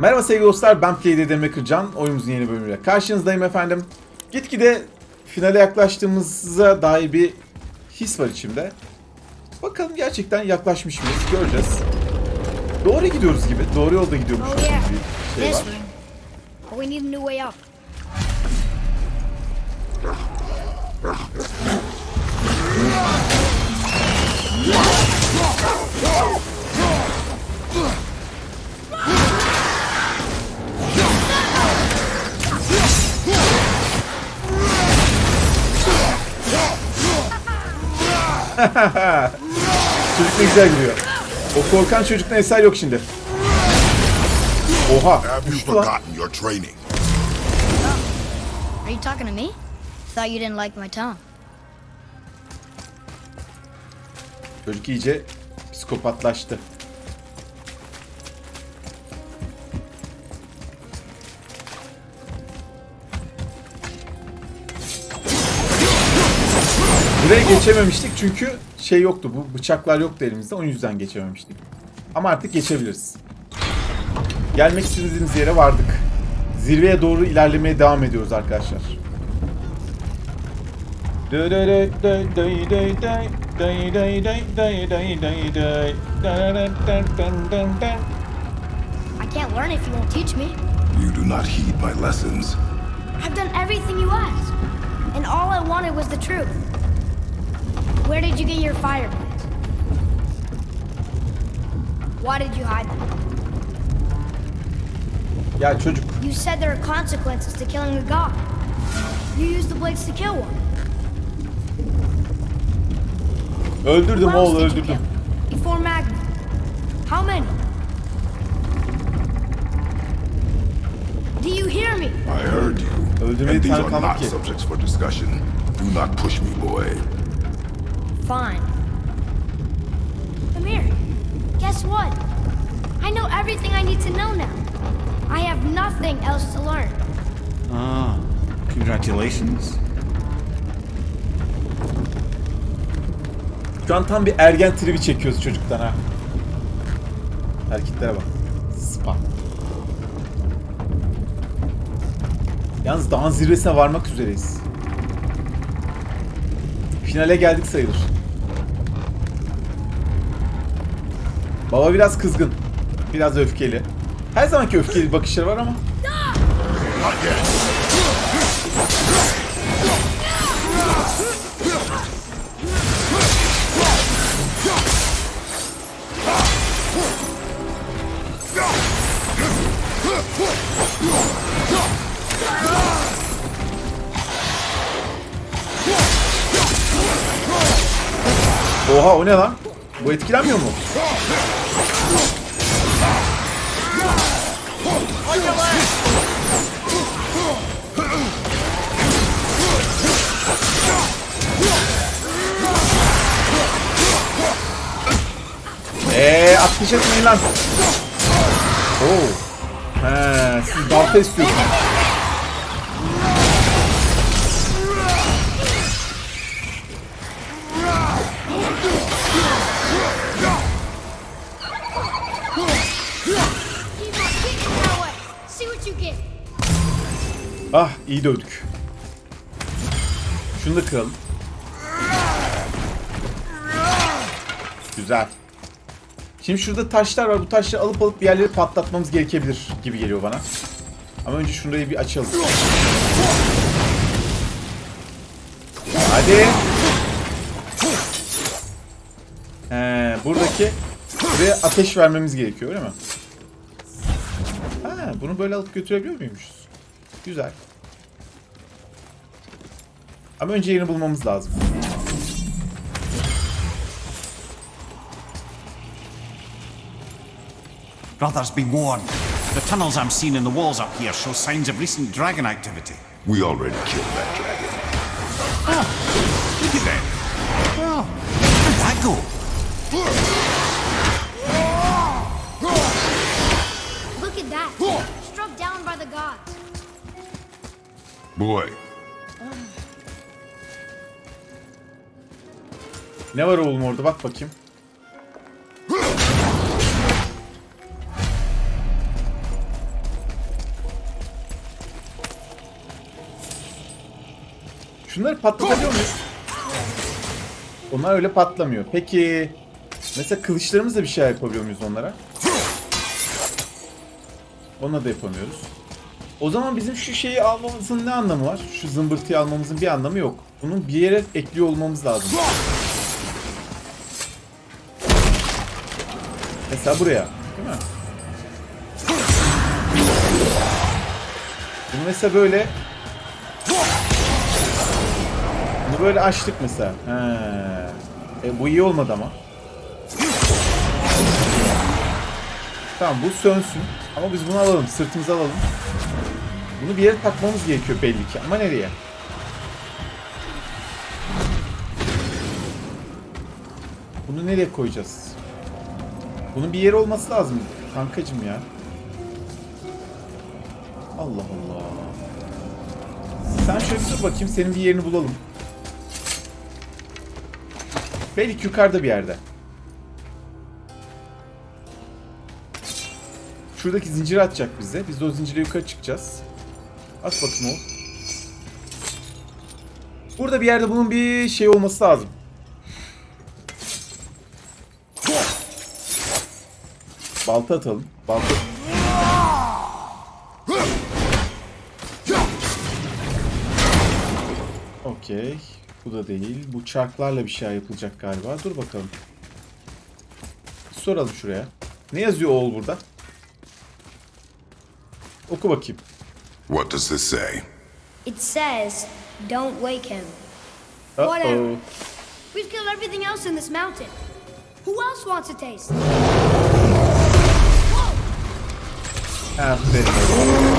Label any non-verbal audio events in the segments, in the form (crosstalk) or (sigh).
Merhaba sevgili dostlar, ben Play'de Demir Kırcan. Oyunumuzun yeni bölümüyle karşınızdayım efendim. Gitgide finale yaklaştığımıza dair bir his var içimde. Bakalım gerçekten yaklaşmış mıyız, göreceğiz. Doğru gidiyoruz gibi, doğru yolda gidiyormuş Oh yeah, bir şey var. we need a new way up. (laughs) Çocuk ne güzel gidiyor. O korkan çocuktan eser yok şimdi. Oha, Have you uçtu lan. forgotten your training? Are you talking to me? Thought you didn't like my tongue. Çocuk iyice psikopatlaştı. Buraya geçememiştik çünkü şey yoktu. Bu bıçaklar yoktu elimizde. O yüzden geçememiştik. Ama artık geçebiliriz. Gelmek istediğimiz yere vardık. Zirveye doğru ilerlemeye devam ediyoruz arkadaşlar. I can't learn if you won't teach me. You do not heed my lessons. I've done everything you asked. And all I wanted was the truth. Where did you get your fire blades? Why did you hide them? Ya çocuk You said there are consequences to killing a god. You used the blades to kill one. öldürdüm Who else oğul did you öldürdüm. kill? Before Magna. How many? Do you hear me? I heard you. Öldürmeyi and these are not subjects for discussion. Do not push me, boy. Fine. Amir, guess what? I know everything I need to know now. I have nothing else to learn. Ah, congratulations. Şu an tam bir ergen tribi çekiyoruz çocuktan ha. Hareketlere bak. Spam. Yalnız dağın zirvesine varmak üzereyiz. Finale geldik sayılır. Baba biraz kızgın. Biraz öfkeli. Her zamanki öfkeli bakışları var ama. Oha o ne lan? Bu etkilenmiyor mu? Eee ateş etmeyin lan. Oo. He, siz balta istiyorsunuz. Ah iyi dövdük. Şunu da kıralım. Güzel. Şimdi şurada taşlar var. Bu taşları alıp alıp bir yerleri patlatmamız gerekebilir gibi geliyor bana. Ama önce şurayı bir açalım. Hadi. He, buradaki buraya ateş vermemiz gerekiyor öyle mi? Bunu böyle alıp götürebiliyor muymuşuz? Güzel. Ama önce yerini bulmamız lazım. Brothers, be warned. The tunnels I'm seeing in the walls up here show signs of recent dragon activity. We already killed that dragon. Look at that. Oh, where'd that go? Bu. Ne var oğlum orada bak bakayım. Şunları patlatabiliyor muyuz? Onlar öyle patlamıyor. Peki mesela kılıçlarımızla bir şey yapabiliyor muyuz onlara? Onunla da yapamıyoruz. O zaman bizim şu şeyi almamızın ne anlamı var? Şu zımbırtıyı almamızın bir anlamı yok. Bunun bir yere ekliyor olmamız lazım. Mesela buraya. Değil mi? Bunu mesela böyle Bunu böyle açtık mesela. He. E, bu iyi olmadı ama. Tamam bu sönsün. Ama biz bunu alalım. Sırtımıza alalım. Bunu bir yere takmamız gerekiyor belli ki. Ama nereye? Bunu nereye koyacağız? Bunun bir yeri olması lazım. Kankacım ya. Allah Allah. Sen şöyle dur bakayım. Senin bir yerini bulalım. Belki yukarıda bir yerde. Şuradaki zinciri atacak bize. Biz de o zincire yukarı çıkacağız. At bakayım o. Burada bir yerde bunun bir şey olması lazım. Balta atalım. Balta. Okey. Bu da değil. Bu çarklarla bir şey yapılacak galiba. Dur bakalım. Soralım şuraya. Ne yazıyor oğul burada? Oku bakayım. What does this say? It says, don't wake him. Uh-oh. Whatever. We've killed everything else in this mountain. Who else wants a taste? Aferin. Ne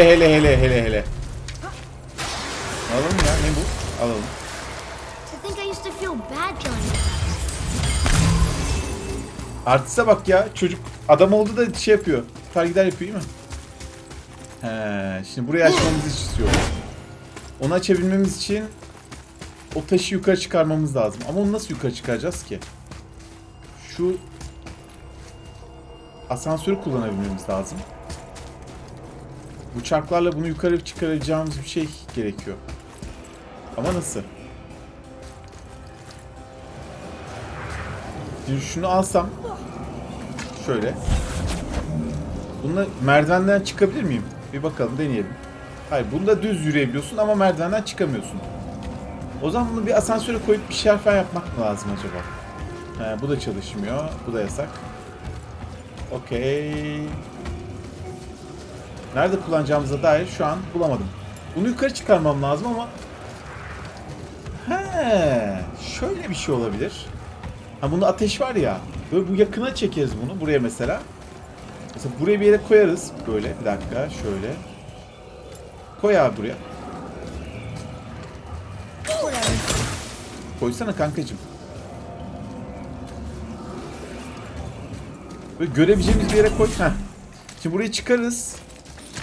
Hele hele hele hele hele. Alalım ya ne bu? Alalım. Artiste bak ya çocuk adam oldu da şey yapıyor. Tutar gider yapıyor değil mi? He, şimdi burayı açmamızı istiyor. Onu açabilmemiz için o taşı yukarı çıkarmamız lazım. Ama onu nasıl yukarı çıkaracağız ki? Şu asansörü kullanabilmemiz lazım. Bu çarklarla bunu yukarı çıkaracağımız bir şey gerekiyor. Ama nasıl? Şimdi şunu alsam şöyle. Bununla merdivenden çıkabilir miyim? Bir bakalım deneyelim. Hayır bunda düz yürüyebiliyorsun ama merdivenden çıkamıyorsun. O zaman bunu bir asansöre koyup bir şeyler falan yapmak mı lazım acaba? He, bu da çalışmıyor. Bu da yasak. Okey. Nerede kullanacağımıza dair şu an bulamadım. Bunu yukarı çıkarmam lazım ama... He, şöyle bir şey olabilir. Ha bunda ateş var ya. Böyle bu yakına çekeriz bunu buraya mesela. Mesela buraya bir yere koyarız. Böyle bir dakika şöyle. Koy abi buraya. Koysana kankacım. Böyle görebileceğimiz bir yere koy. Heh. Şimdi burayı çıkarız.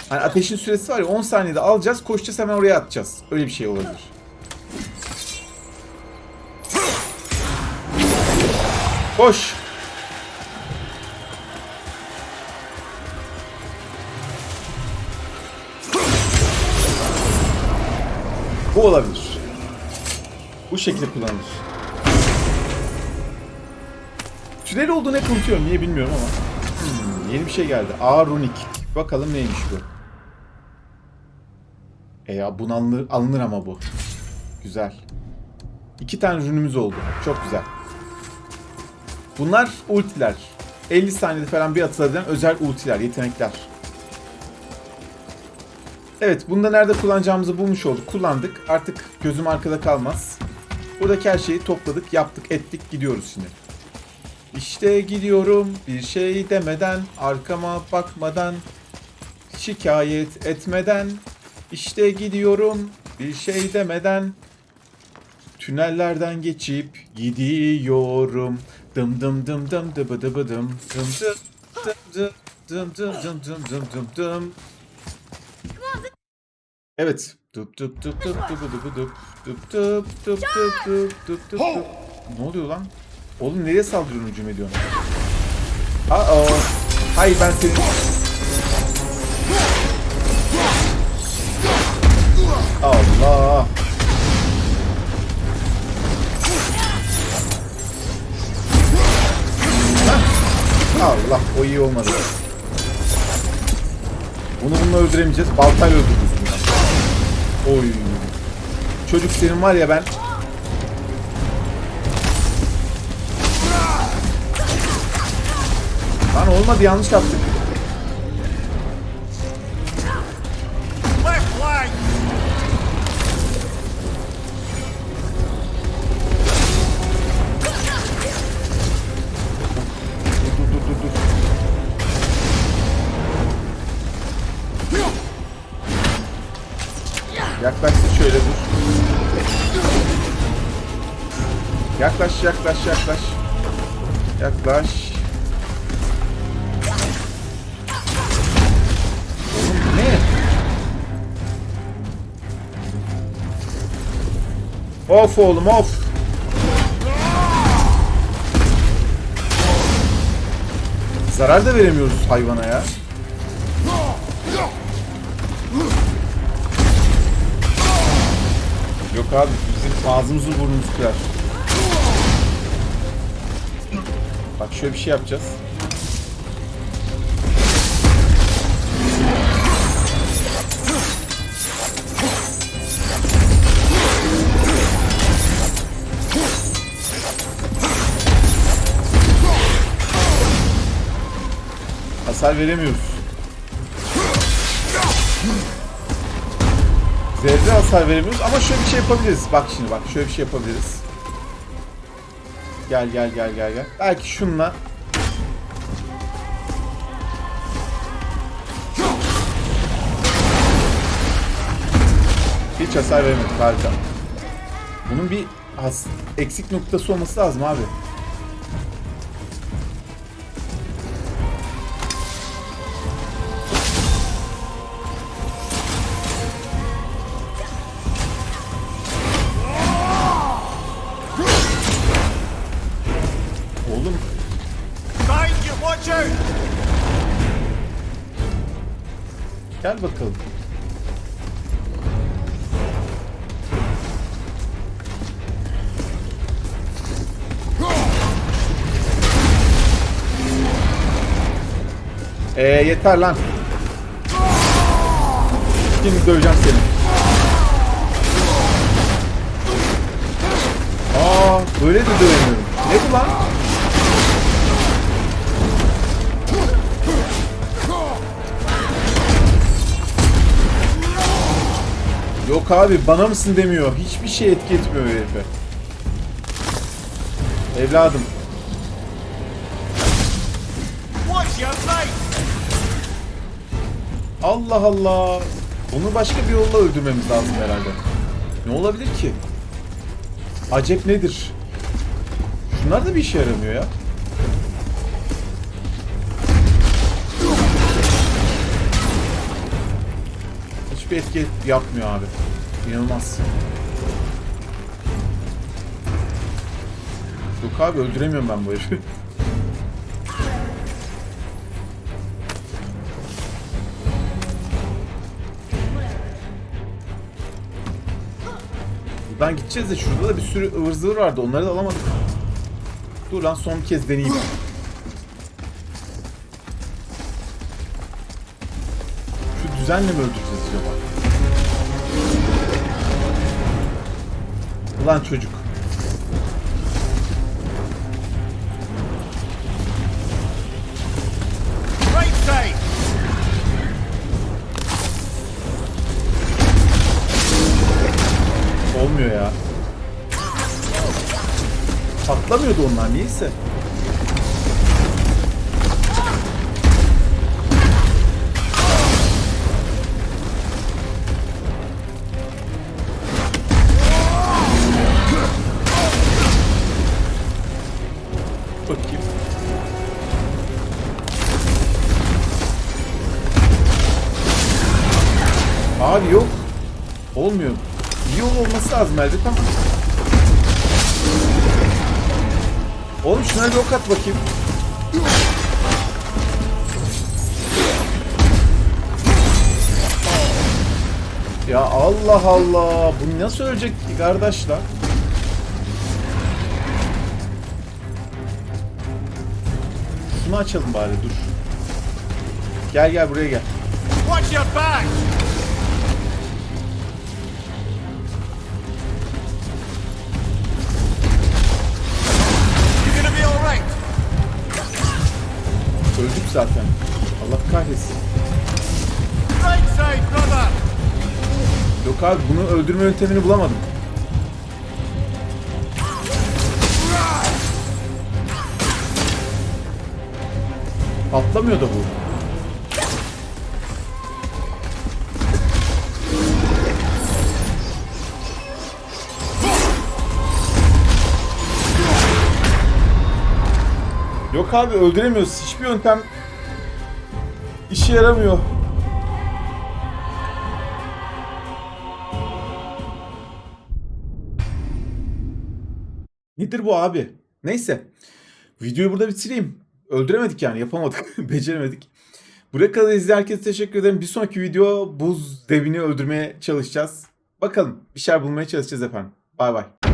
Hani ateşin süresi var ya 10 saniyede alacağız koşacağız hemen oraya atacağız. Öyle bir şey olabilir. Koş. Bu olabilir. Bu şekilde kullanılır. Tünel olduğunu hep unutuyorum. Niye bilmiyorum ama. Hmm, yeni bir şey geldi. A runik. Bakalım neymiş bu. E ya bunu alınır, alınır ama bu. Güzel. İki tane rünümüz oldu. Çok güzel. Bunlar ultiler. 50 saniyede falan bir atılabilen özel ultiler, yetenekler. Evet, bunu da nerede kullanacağımızı bulmuş olduk. Kullandık. Artık gözüm arkada kalmaz. Buradaki her şeyi topladık, yaptık, ettik, gidiyoruz şimdi. İşte gidiyorum bir şey demeden, arkama bakmadan, şikayet etmeden. İşte gidiyorum bir şey demeden. Tünellerden geçip gidiyorum. Dım dım dım dım dıbı dıbı dım dım dım dım dım dım dım dım dım dım dım. Evet. Dup dup dup dup dup dup dup dup dup dup dup dup dup dup dup. Ne oluyor lan? Oğlum nereye saldırıyorsun hücum ediyorsun? Aa. Hayır ben senin... Allah. Allah o iyi olmadı. Bunu bununla öldüremeyeceğiz. Baltayla öldürürüz bunu. Oy. Çocuk senin var ya ben. Lan olmadı yanlış yaptık. Of oğlum of. Zarar da veremiyoruz hayvana ya. Yok abi bizim ağzımızı burnumuzu kırar. Bak şöyle bir şey yapacağız. Hasar veremiyoruz. Zerre hasar veremiyoruz ama şöyle bir şey yapabiliriz. Bak şimdi bak şöyle bir şey yapabiliriz. Gel gel gel gel gel. Belki şunla Hiç hasar vermedik harika. Bunun bir has eksik noktası olması lazım abi. Gel bakalım. Ee yeter lan. Şimdi döveceğim seni. Aa böyle de dövemiyorum. Ne bu lan? Yok abi bana mısın demiyor. Hiçbir şey etki etmiyor herife. Evladım. Allah Allah. Onu başka bir yolla öldürmemiz lazım herhalde. Ne olabilir ki? Acep nedir? Şunlar da bir işe yaramıyor ya. Hiçbir etki yapmıyor abi. İnanılmaz. Yok abi öldüremiyorum ben bu herifi. Buradan gideceğiz de şurada da bir sürü ıvır zıvır vardı. Onları da alamadık. Dur lan son bir kez deneyeyim. Şu düzenle mi öldüreceğiz atıyorlar. Ulan çocuk. Olmuyor ya. Patlamıyordu onlar niyeyse. Abi yok. Olmuyor. İyi yol olması lazım elbet ama. Oğlum şuna bir ok at bakayım. Ya Allah Allah. Bu nasıl ölecek ki kardeş lan? Şunu açalım bari dur. Gel gel buraya gel. Watch your back! Zaten. Allah kahretsin. Right side, brother! Yok abi bunu öldürme yöntemini bulamadım. Patlamıyor da bu. Yok abi öldüremiyoruz. Hiçbir yöntem işe yaramıyor. Nedir bu abi? Neyse. Videoyu burada bitireyim. Öldüremedik yani yapamadık. (laughs) Beceremedik. Buraya kadar izleyen herkese teşekkür ederim. Bir sonraki video buz devini öldürmeye çalışacağız. Bakalım bir şeyler bulmaya çalışacağız efendim. Bay bay.